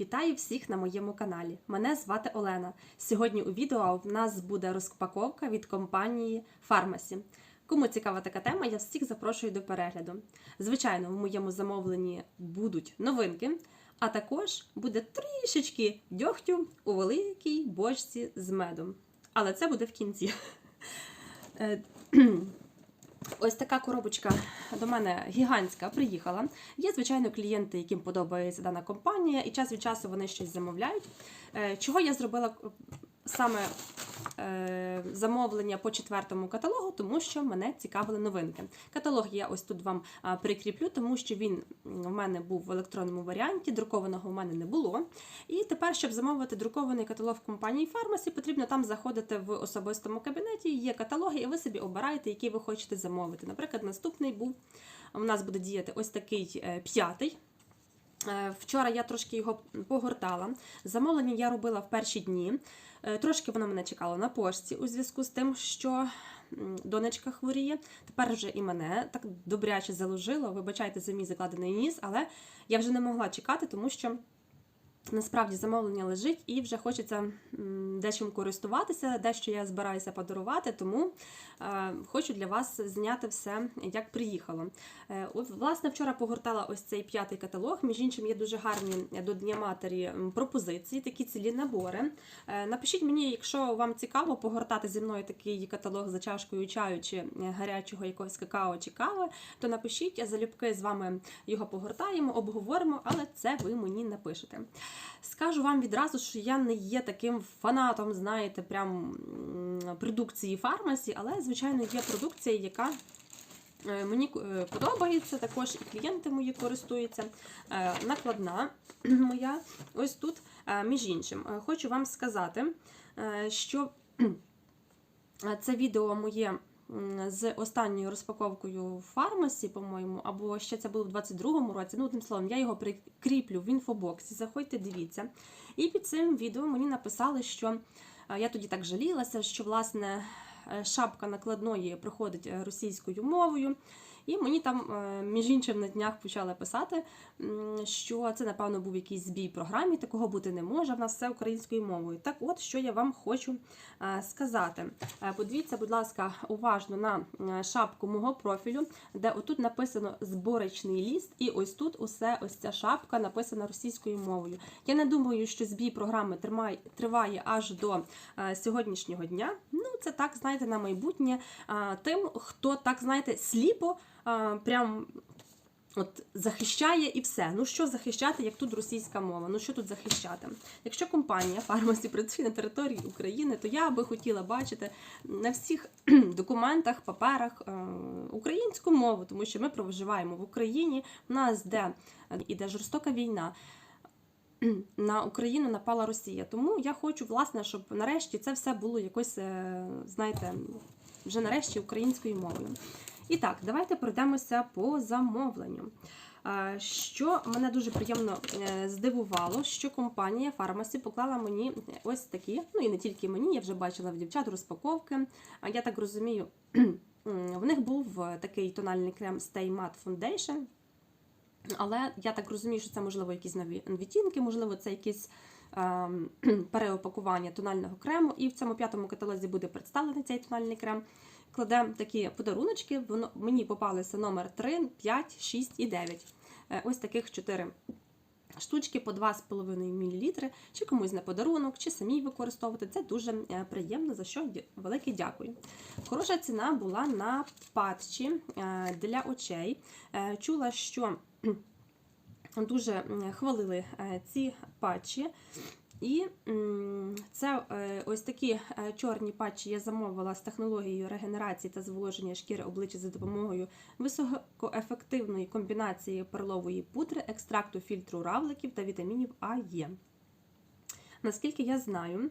Вітаю всіх на моєму каналі. Мене звати Олена. Сьогодні у відео в нас буде розпаковка від компанії Pharmacy. Кому цікава така тема, я всіх запрошую до перегляду. Звичайно, в моєму замовленні будуть новинки, а також буде трішечки дьогтю у великій бочці з медом. Але це буде в кінці. Ось така коробочка до мене гігантська приїхала. Є, звичайно, клієнти, яким подобається дана компанія, і час від часу вони щось замовляють. Е, Чого я зробила е, саме замовлення по четвертому каталогу, тому що мене цікавили новинки. Каталог я ось тут вам прикріплю, тому що він в мене був в електронному варіанті, друкованого в мене не було. І тепер, щоб замовити друкований каталог компанії Pharmacy, потрібно там заходити в особистому кабінеті. Є каталоги, і ви собі обираєте, який ви хочете замовити. Наприклад, наступний був у нас буде діяти ось такий е, п'ятий. Е, Вчора я трошки його погортала. Замовлення я робила в перші дні. Е, Трошки воно мене чекало на пошті у зв'язку з тим, що донечка хворіє. Тепер вже і мене так добряче заложило. Вибачайте за мій закладений ніс, але я вже не могла чекати, тому що. Насправді замовлення лежить і вже хочеться дечим користуватися, дещо я збираюся подарувати, тому е, хочу для вас зняти все, як приїхало. Е, от, власне, вчора погортала ось цей п'ятий каталог. Між іншим, є дуже гарні до Дня матері пропозиції, такі цілі набори. Е, напишіть мені, якщо вам цікаво погортати зі мною такий каталог за чашкою чаю чи гарячого якогось какао чи кави, то напишіть, залюбки з вами його погортаємо, обговоримо, але це ви мені напишете. Скажу вам відразу, що я не є таким фанатом, знаєте, прям продукції фармасі, але, звичайно, є продукція, яка е, мені е, подобається, також і клієнти мої користуються. Е, Накладна моя ось тут. Між іншим, хочу вам сказати, що це відео моє з останньою розпаковкою в фармасі, по-моєму, або ще це було в 22-му році. Ну, одним словом, я його прикріплю в інфобоксі. Заходьте, дивіться. І під цим відео мені написали, що е, я тоді так жалілася, що власне е, шапка накладної проходить е, російською мовою. І мені там, е, між іншим, на днях почали писати, що це, напевно, був якийсь збій програмі, такого бути не може, в нас все українською мовою. Так от, що я вам хочу е, сказати. Е, Подивіться, будь ласка, уважно на шапку мого профілю, де отут написано зборочний ліст, і ось тут усе ось ця шапка написана російською мовою. Я не думаю, що збій програми триває аж до сьогоднішнього дня. Ну, це так, знаєте, на майбутнє тим, хто так, знаєте, сліпо е, прям. От захищає і все. Ну що захищати, як тут російська мова? Ну що тут захищати? Якщо компанія фармасі працює на території України, то я би хотіла бачити на всіх документах, паперах е, українську мову, тому що ми проживаємо в Україні. У нас де іде жорстока війна. На Україну напала Росія. Тому я хочу, власне, щоб нарешті це все було якось, е, знаєте, вже нарешті українською мовою. І так, давайте пройдемося по замовленню. Е, Що мене дуже приємно е, здивувало, що компанія Pharmacy поклала мені ось такі, ну і не тільки мені, я вже бачила в дівчат розпаковки. А я так розумію, в них був е, такий тональний крем Stay Matte Foundation. Але я так розумію, що це можливо якісь нові відтінки, можливо, це якісь ем, переопакування тонального крему. І в цьому п'ятому каталозі буде представлений цей тональний крем. Кладемо такі подаруночки. Воно мені попалися номер 3, 5, 6 і 9. Е, Ось таких 4 штучки по 2,5 мл, чи комусь на подарунок, чи самі використовувати. Це дуже е, приємно, за що велике дякую. Хороша ціна була на патчі е, для очей. Чула, що дуже хвалили ці патчі. І це е, ось такі е, чорні патчі я замовила з технологією регенерації та зволоження шкіри обличчя за допомогою високоефективної комбінації перлової пудри, екстракту фільтру равликів та вітамінів А Є. Наскільки я знаю,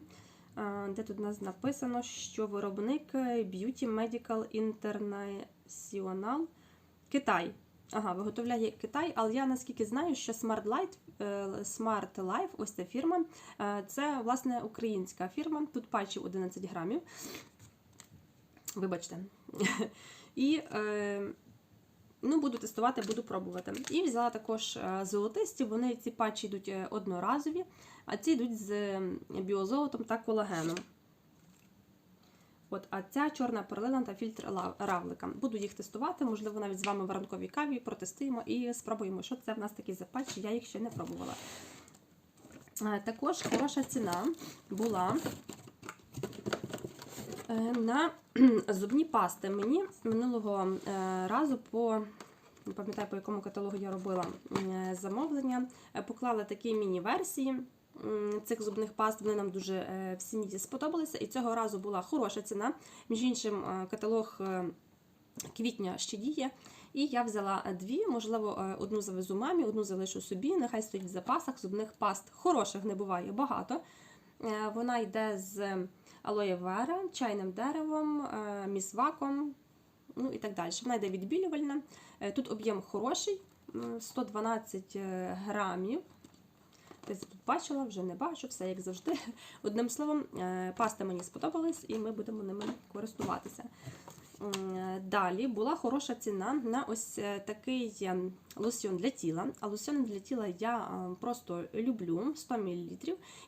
е, де тут у нас написано, що виробник е, Beauty Medical International Китай. Ага, виготовляє Китай, але я наскільки знаю, що Smart Light, е, Smart Life, ось ця фірма, е, це власне українська фірма. Тут патчів 11 грамів. Вибачте. І е, Ну, буду тестувати, буду пробувати. І взяла також золотисті. Вони ці патчі йдуть одноразові, а ці йдуть з біозолотом та колагеном. От, а ця чорна перлина та фільтр равлика. Буду їх тестувати, можливо, навіть з вами в ранковій каві протестуємо і спробуємо, що це в нас такі за патчі, я їх ще не пробувала. Також хороша ціна була е, на зубні пасти. Мені минулого е, разу по не пам'ятаю, по якому каталогу я робила е, замовлення, поклала такі міні-версії цих зубних паст. Вони нам дуже е, в сім'ї сподобалися. І цього разу була хороша ціна. Між іншим, е, каталог е, квітня ще діє. І я взяла дві, можливо, одну завезу мамі, одну залишу собі. Нехай стоїть в запасах зубних паст. Хороших не буває багато. Вона йде з алоє вера, чайним деревом, місваком, ну і так далі. Вона йде відбілювальна. Тут об'єм хороший, 112 е, грамів. Десь тут бачила, вже не бачу, все як завжди. Одним словом, е, пасти мені сподобались, і ми будемо ними користуватися. Е, Далі була хороша ціна на ось е, такий лосьйон для тіла. А лосьйон для тіла я просто люблю 100 мл.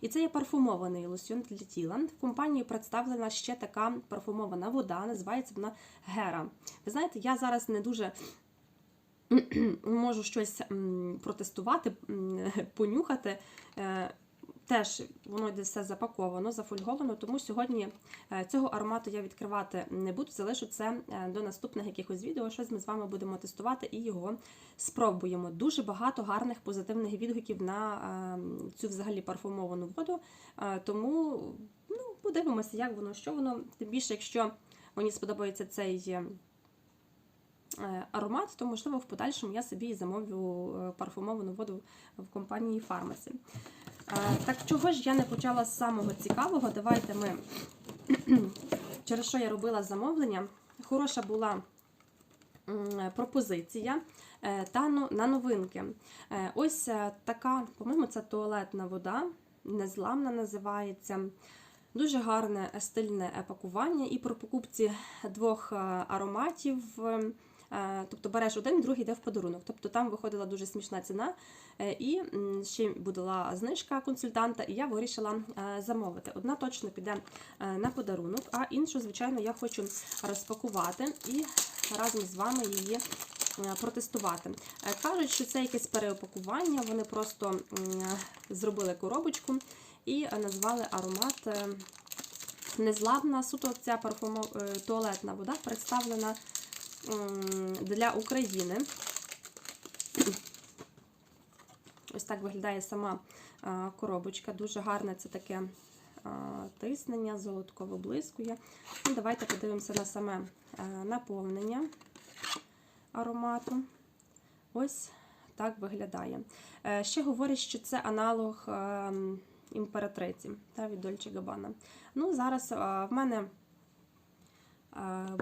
І це є парфумований лосьйон для тіла. В компанії представлена ще така парфумована вода, називається вона Гера. Ви знаєте, я зараз не дуже можу щось протестувати, понюхати. Е, Теж воно йде все запаковано, зафольговано, тому сьогодні е, цього аромату я відкривати не буду. Залишу це е, до наступних якихось відео. Щось ми з вами будемо тестувати і його спробуємо. Дуже багато гарних позитивних відгуків на цю взагалі парфумовану воду. Тому ну, подивимося, як воно, що воно. Тим більше, якщо мені сподобається цей. Е, е, Аромат, то можливо в подальшому я собі і замовлю е, парфумовану воду в компанії Фармасі. Так чого ж я не почала з самого цікавого? Давайте ми через що я робила замовлення. Хороша була пропозиція е, та ну- на новинки. Е, Ось е, така, по-моєму, це туалетна вода, незламна називається. Дуже гарне е, стильне е, пакування, і при покупці двох е, ароматів. Е, Тобто береш один, другий йде в подарунок. Тобто там виходила дуже смішна ціна, е, і ще була знижка консультанта, і я вирішила е, замовити. Одна точно піде на подарунок, а іншу, звичайно, я хочу розпакувати і разом з вами її протестувати. Кажуть, що це якесь переопакування, вони просто зробили коробочку і назвали аромат незламна. Суто ця парфумо... туалетна вода представлена для України. Ось так виглядає сама коробочка. Дуже гарне це таке тиснення, золотково блискує. Ну, давайте подивимося на саме наповнення аромату. Ось так виглядає. Е, Ще говорять, що це аналог е, імператриці та, від Дольче Габана. Ну, зараз в мене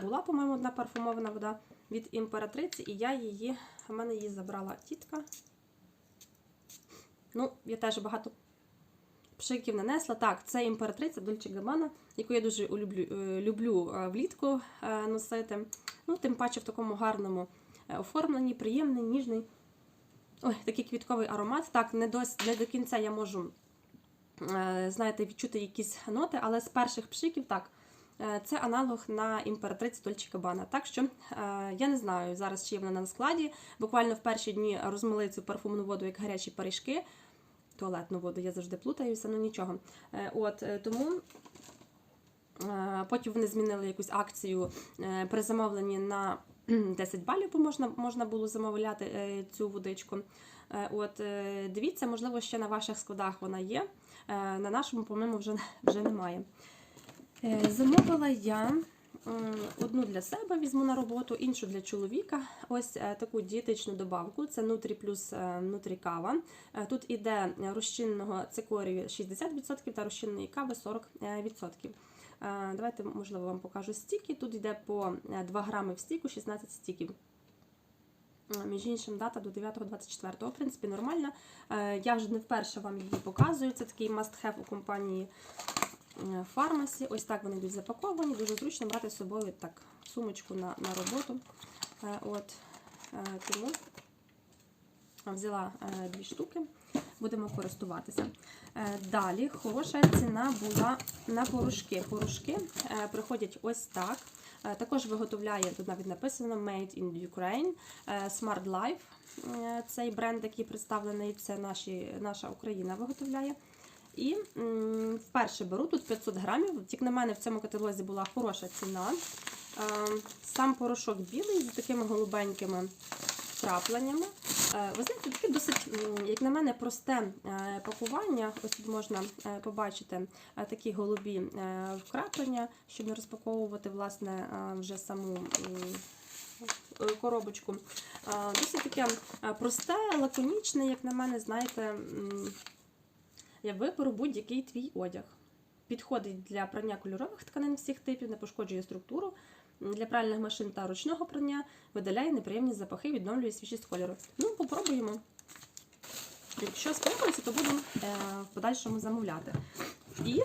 була, по-моєму, одна парфумована вода від імператриці, і я її, в мене її забрала тітка. Ну, я теж багато пшиків нанесла. Так, це імператриця Дольче Габана, яку я дуже е, люблю е, влітку е, носити. Ну, тим паче в такому гарному оформленні, приємний, ніжний. Ой, такий квітковий аромат. Так, не до, не до кінця я можу, знаєте, відчути якісь ноти, але з перших пшиків так. Е, Це аналог на імператриці Дольче Габана. Так що е, я не знаю зараз, чи є вона на складі. Буквально в перші дні розмили цю парфумну воду як гарячі пиріжки. Туалетну воду я завжди плутаюся, ну нічого. Е, От тому потім вони змінили якусь акцію при замовленні на 10 балів, бо можна, можна було замовляти цю водичку. От дивіться, можливо, ще на ваших складах вона є. На нашому, по-моєму, вже, вже немає. Е, Замовила я одну для себе візьму на роботу, іншу для чоловіка. Ось е, таку дієтичну добавку. Це Нутрі плюс е, кава. Тут іде розчинного цикорію 60% та розчинної кави 40%. Е, Давайте, можливо, вам покажу стіки. Тут йде по е, 2 грами в стіку, 16 стіків. Між іншим, дата до 9.24. В принципі, нормальна. Я вже не вперше вам її показую. Це такий must-have у компанії Фармасі. Ось так вони йдуть запаковані. Дуже зручно брати з собою так, сумочку на, на роботу. Е, От. тому взяла е, дві штуки, будемо користуватися. Е, Далі хороша ціна була на порошки. Порошки е, приходять ось так. Е, Також виготовляє, тут навіть написано Made in Ukraine, е, Smart Life. Е, Цей бренд, який представлений, це наші, наша Україна виготовляє. І вперше беру тут 500 грамів. Як на мене, в цьому каталозі була хороша ціна. Е, Сам порошок білий з такими голубенькими крапленнями. Е, Ви знаєте, таке досить, як на мене, просте е, пакування. Ось тут можна побачити такі голубі вкраплення, щоб не розпаковувати власне вже саму коробочку. Досить таке просте, лаконічне, як на мене, знаєте, я виберу будь-який твій одяг. Підходить для прання кольорових тканин всіх типів, не пошкоджує структуру. Для пральних машин та ручного прання видаляє неприємні запахи, відновлює свіжість кольору. Ну, попробуємо. Якщо сподобається, то будемо е, в подальшому замовляти. І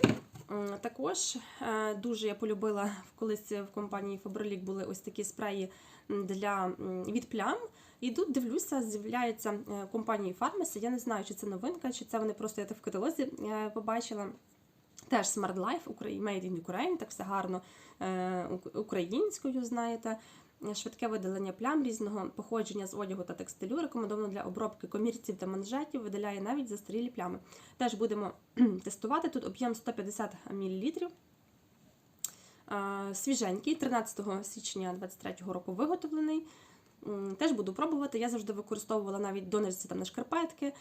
також е, дуже я полюбила колись в компанії Faberlic були ось такі спреї для від плям. І тут дивлюся, з'являється е, компанії Pharmacy. Я не знаю, чи це новинка, чи це вони просто я так в каталозі е, побачила. Теж Smart Life, Made in Ukraine, так все гарно е, українською, знаєте. Швидке видалення плям різного походження з одягу та текстилю рекомендовано для обробки комірців та манжетів, видаляє навіть застарілі плями. Теж будемо тестувати. Тут об'єм 150 мл. Свіженький, 13 січня 2023 року виготовлений. Теж буду пробувати. Я завжди використовувала навіть донорці там на шкарпетки, е,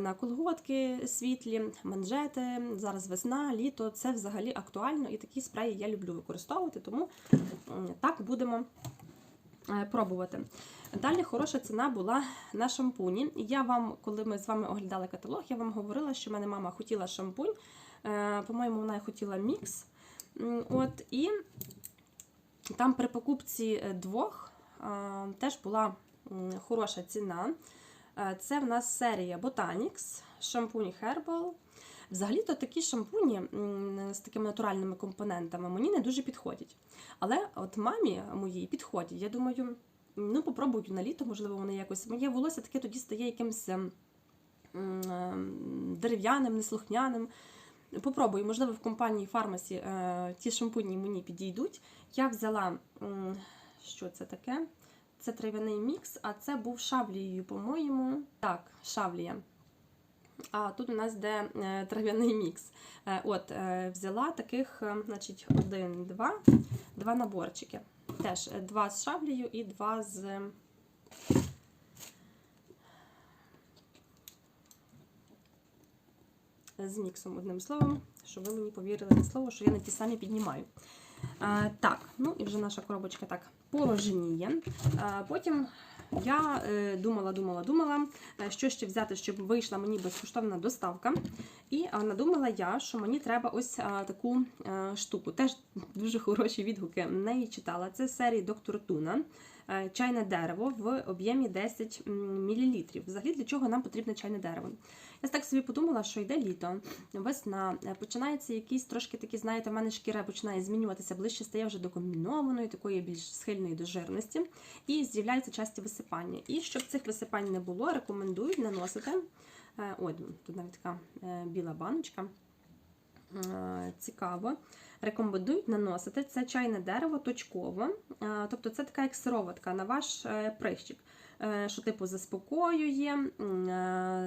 на колготки світлі, манжети. Зараз весна, літо. Це взагалі актуально, і такі спреї я люблю використовувати, тому так будемо е, пробувати. Далі хороша ціна була на шампуні. Я вам, коли ми з вами оглядали каталог, я вам говорила, що в мене мама хотіла шампунь. Е, По-моєму, вона хотіла мікс. От, і там при покупці двох теж була хороша ціна. Е, Це в нас серія Botanics, шампунь Herbal. Взагалі-то такі шампуні з такими натуральними компонентами мені не дуже підходять. Але от мамі моїй підходять. Я думаю, ну попробую на літо, можливо, вони якось. Моє волосся таке тоді стає якимось ем, ем, дерев'яним, неслухняним. Попробую, можливо, в компанії Фармасі е, ті шампуні мені підійдуть. Я взяла, що це таке? Це трав'яний мікс, а це був шавлією, по-моєму. Так, шавлія. А тут у нас де е, трав'яний мікс. Е, от, е, взяла таких, значить, один, два, два наборчики. Теж два з шаблею і два з. З міксом, одним словом, щоб ви мені повірили на слово, що я не ті самі піднімаю. Так, ну і вже наша коробочка так порожніє. Потім я е, думала, думала, думала, е, що ще взяти, щоб вийшла мені безкоштовна доставка. І надумала я, що мені треба ось таку штуку. Теж дуже хороші відгуки в неї читала. Це серії Доктор Туна. Е, Чайне дерево в об'ємі 10 мл. Взагалі, для чого нам потрібне чайне дерево? Я так собі подумала, що йде літо, весна, е, починається якийсь трошки такі, знаєте, в мене шкіра починає змінюватися, ближче стає вже до комбінованої, такої більш схильної до жирності, і з'являються часті висипання. І щоб цих висипань не було, рекомендують наносити. е, Ой, тут навіть така біла баночка. Цікаво. Рекомендують наносити це чайне дерево точково, е, тобто це така як сироватка на ваш е, прищик е, що типу заспокоює,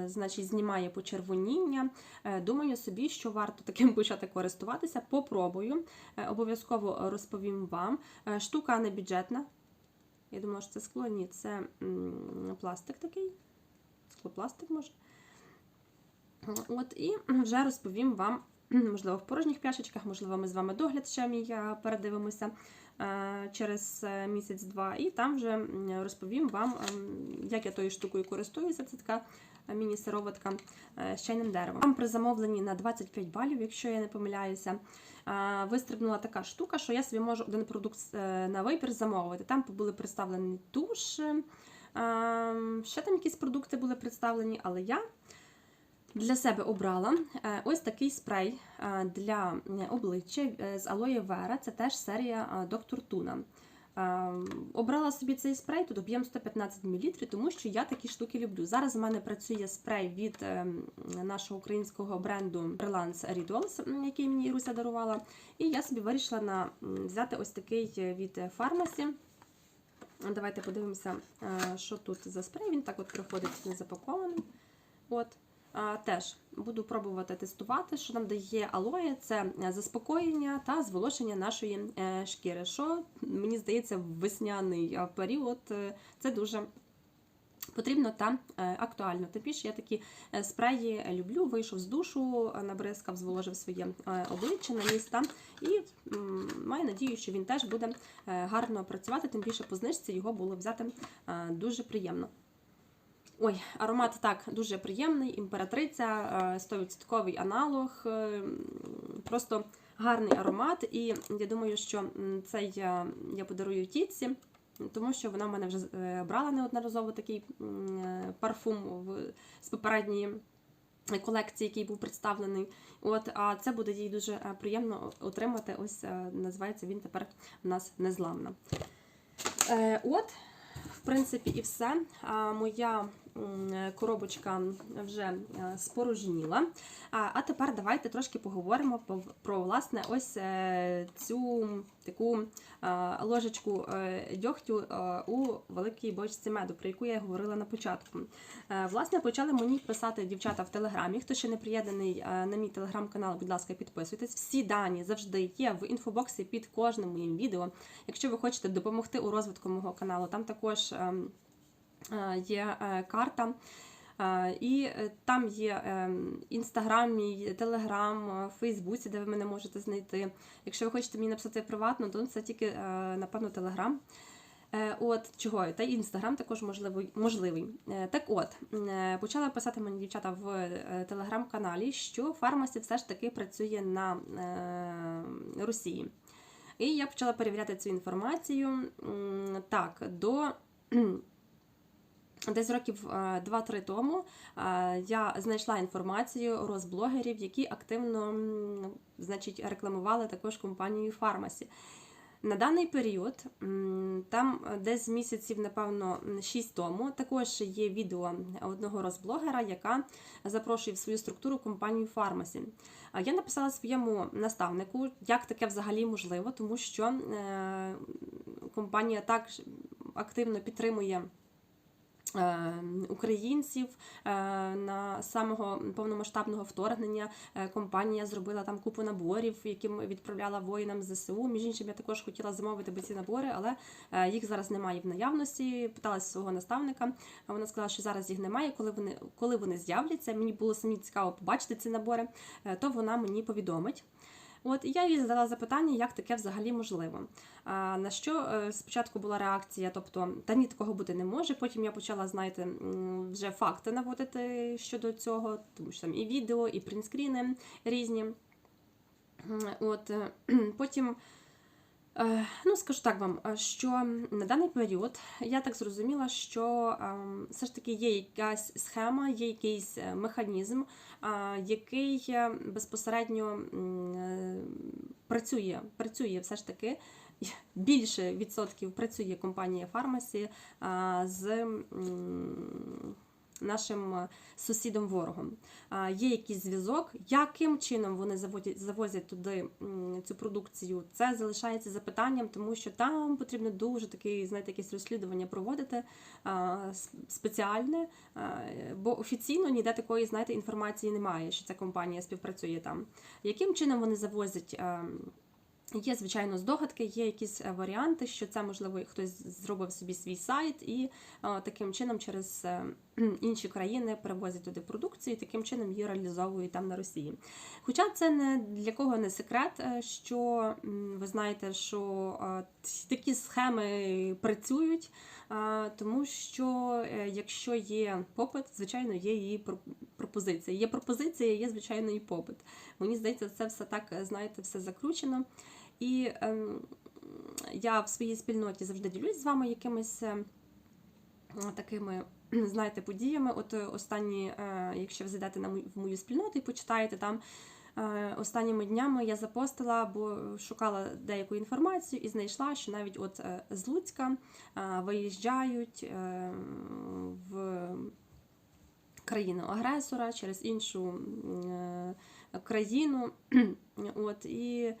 значить знімає почервоніння. Думаю собі, що варто таким почати користуватися. Попробую. Обов'язково розповім вам. Штука не бюджетна. Я думала, що це скло, ні, це пластик такий. Склопластик може. От, і вже розповім вам, можливо, в порожніх пляшечках, можливо, ми з вами догляд ще мій передивимося е, через е, місяць-два. І там вже розповім вам, ем, як я тою штукою користуюся. Це така е, міні-сироватка з чайним деревом. Там при замовленні на 25 балів, якщо я не помиляюся, вистрибнула така штука, що я собі можу один продукт на вибір замовити. Там були представлені туш, е, ще там якісь продукти були представлені, але я. Для себе обрала е, ось такий спрей е, для е, обличчя з алоє вера. Це теж серія Доктор Туна. Обрала собі цей спрей, тут об'єм 115 мл, тому що я такі штуки люблю. Зараз в мене працює спрей від нашого українського бренду Relance Rituals, який мені Іруся дарувала. І я собі вирішила на, взяти ось такий від фармасі. Давайте подивимося, що тут за спрей. Він так от приходить не запакований. От. Теж буду пробувати тестувати, що нам дає алоє, це заспокоєння та зволоження нашої е, шкіри. Що мені здається, весняний е, період е, це дуже потрібно та актуально. Тим більше я такі спреї люблю. Вийшов з душу, набризкав, зволожив своє обличчя на міста і маю надію, що він теж буде гарно працювати. Тим більше по знижці його було взяти дуже приємно. Ой, аромат так дуже приємний, імператриця, е, 100% аналог. е, Просто гарний аромат. І я думаю, що цей я, я подарую тітці, тому що вона в мене вже е, брала неодноразово такий е, парфум з попередньої колекції, який був представлений. От, а це буде їй дуже е, приємно отримати. Ось е, називається він тепер у нас незламна. Е, От, в принципі, і все. А, Моя коробочка вже е, спорожніла. А, тепер давайте трошки поговоримо про власне ось е, цю таку е, ложечку е, дьогтю е, у великій бочці меду, про яку я говорила на початку. Е, Власне, почали мені писати дівчата в телеграмі. Хто ще не приєднаний е, на мій телеграм-канал, будь ласка, підписуйтесь. Всі дані завжди є в інфобоксі під кожним моїм відео. Якщо ви хочете допомогти у розвитку мого каналу, там також ем, е, є е, карта. Е, І е, там є інстаграм, мій телеграм, е, Фейсбуці, де ви мене можете знайти. Якщо ви хочете мені написати приватно, то це тільки, е, напевно, телеграм. Е, От чого, та інстаграм також можливий. можливий. Е, Так от, е, почала писати мені дівчата в е, телеграм-каналі, що фармасі все ж таки працює на е, Росії. І я почала перевіряти цю інформацію. Так, до десь років е, 2-3 тому е, я знайшла інформацію розблогерів, які активно значить, рекламували також компанію Фармасі. На даний період, там е, десь місяців, напевно, 6 тому, також є відео одного розблогера, яка запрошує в свою структуру компанію Фармасі. Я написала своєму наставнику, як таке взагалі можливо, тому що е, компанія так активно підтримує. Е, Українців е, на самого повномасштабного вторгнення е, компанія зробила там купу наборів, яким відправляла воїнам ЗСУ. Між іншим, я також хотіла замовити би ці набори, але їх зараз немає в наявності. Питалася свого наставника. Вона сказала, що зараз їх немає. Коли вони коли вони з'являться, мені було самі цікаво побачити ці набори, то вона мені повідомить. От я їй задала запитання, як таке взагалі можливо. А, на що е, спочатку була реакція, тобто та ні, такого бути не може. Потім я почала, знаєте, вже факти наводити щодо цього, тому що там і відео, і принтскріни різні. От е, потім. Е, Ну, скажу так вам, е, що на даний період я так зрозуміла, що ем, все ж таки є якась схема, є якийсь е, механізм, е, який е, безпосередньо е, працює, працює все ж таки. Більше відсотків працює компанія Фармасі з нашим е, сусідом-ворогом. Є якийсь зв'язок, яким чином вони завозять туди цю продукцію, це залишається запитанням, тому що там потрібно дуже таке, знаєте, якесь розслідування проводити спеціальне, бо офіційно ніде такої, знаєте, інформації немає, що ця компанія співпрацює там. Яким чином вони завозять? Є, звичайно, здогадки, є якісь е, варіанти, що це можливо хтось зробив собі свій сайт і е, таким чином через е, інші країни перевозять туди продукцію, і таким чином її реалізовують там на Росії. Хоча це не для кого не секрет, що ви знаєте, що такі схеми працюють, тому що якщо є попит, звичайно, є її про- пропозиція. Є пропозиція, є звичайно і попит. Мені здається, це все так, знаєте, все закручено. І ем, я в своїй спільноті завжди ділюсь з вами якимись е, такими, знаєте, подіями. От е, останні, е, якщо ви зайдете на мою, в мою спільноту і почитаєте там. Е, Останніми днями я запостила, бо шукала деяку інформацію і знайшла, що навіть от е, з Луцька виїжджають в країну агресора через іншу країну. От і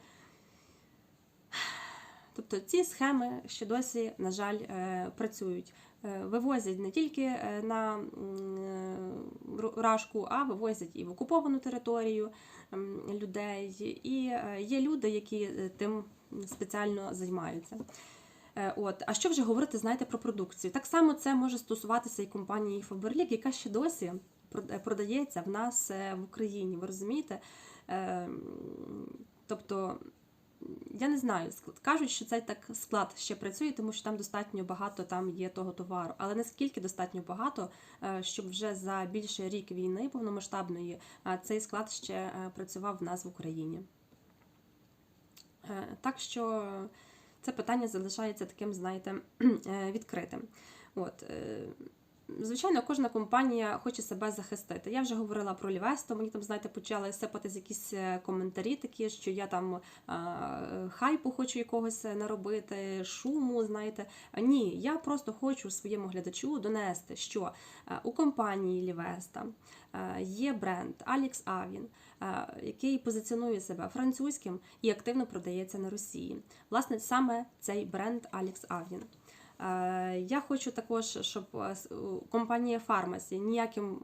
тобто ці схеми ще досі, на жаль, е, працюють. Е, Вивозять не тільки е, на рашку, а вивозять і в окуповану територію людей. І є люди, які тим спеціально займаються. От, а що вже говорити, знаєте, про продукцію? Так само це може стосуватися і компанії Faberlic, яка ще досі продається в нас в Україні. Ви розумієте? Тобто, я не знаю, кажуть, що цей так склад ще працює, тому що там достатньо багато там є того товару. Але наскільки достатньо багато, е, щоб вже за більше рік війни повномасштабної е, цей склад ще е, працював в нас в Україні. Так що це питання залишається таким, знаєте, відкритим. От. Звичайно, кожна компанія хоче себе захистити. Я вже говорила про Лівесто, мені там, знаєте, почали сипатись якісь е, коментарі такі, що я там хайпу хочу якогось е, наробити, шуму, знаєте. Ні, я просто хочу своєму глядачу донести, що е, у компанії Лівеста є бренд Avin, е, який позиціонує себе французьким і активно продається на Росії. Власне, саме цей бренд Alex Avin. Е, Я хочу також, щоб е, у- компанія Фармасі ніяким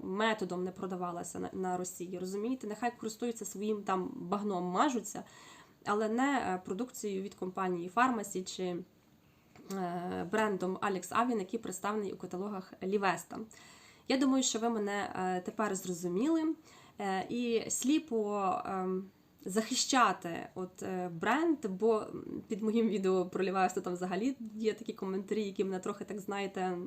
методом не продавалася на, Росії. Розумієте, нехай користуються своїм там багном, мажуться, але не е, продукцією від компанії Фармасі чи е, брендом Alex Avin, який представлений у каталогах Лівеста. Я думаю, що ви мене е, тепер зрозуміли е, і сліпо. Захищати от е, бренд, бо під моїм відео проливаюся там взагалі є такі коментарі, які мене трохи так знаєте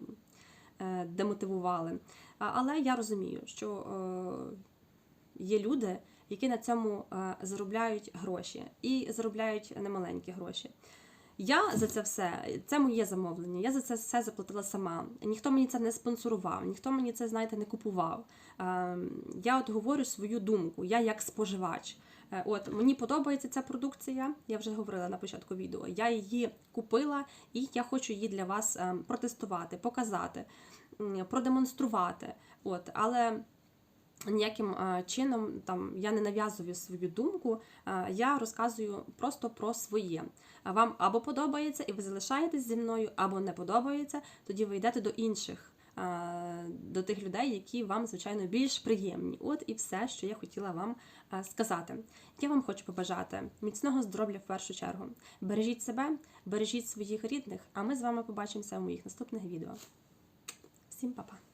е, демотивували. Але я розумію, що е, є люди, які на цьому заробляють гроші і заробляють немаленькі гроші. Я за це все, це моє замовлення. Я за це все заплатила сама. Ніхто мені це не спонсорував, ніхто мені це, знаєте, не купував. Е, Я от говорю свою думку, я як споживач. Е, От мені подобається ця продукція. Я вже говорила на початку відео. Я її купила і я хочу її для вас е, протестувати, показати, продемонструвати. От, але ніяким е, чином там я не нав'язую свою думку. е, Я розказую просто про своє. Вам або подобається, і ви залишаєтесь зі мною, або не подобається, тоді ви йдете до інших. е, До тих людей, які вам, звичайно, більш приємні. От і все, що я хотіла вам сказати. Я вам хочу побажати міцного здоров'я в першу чергу. Бережіть себе, бережіть своїх рідних, а ми з вами побачимося в моїх наступних відео. Всім па-па!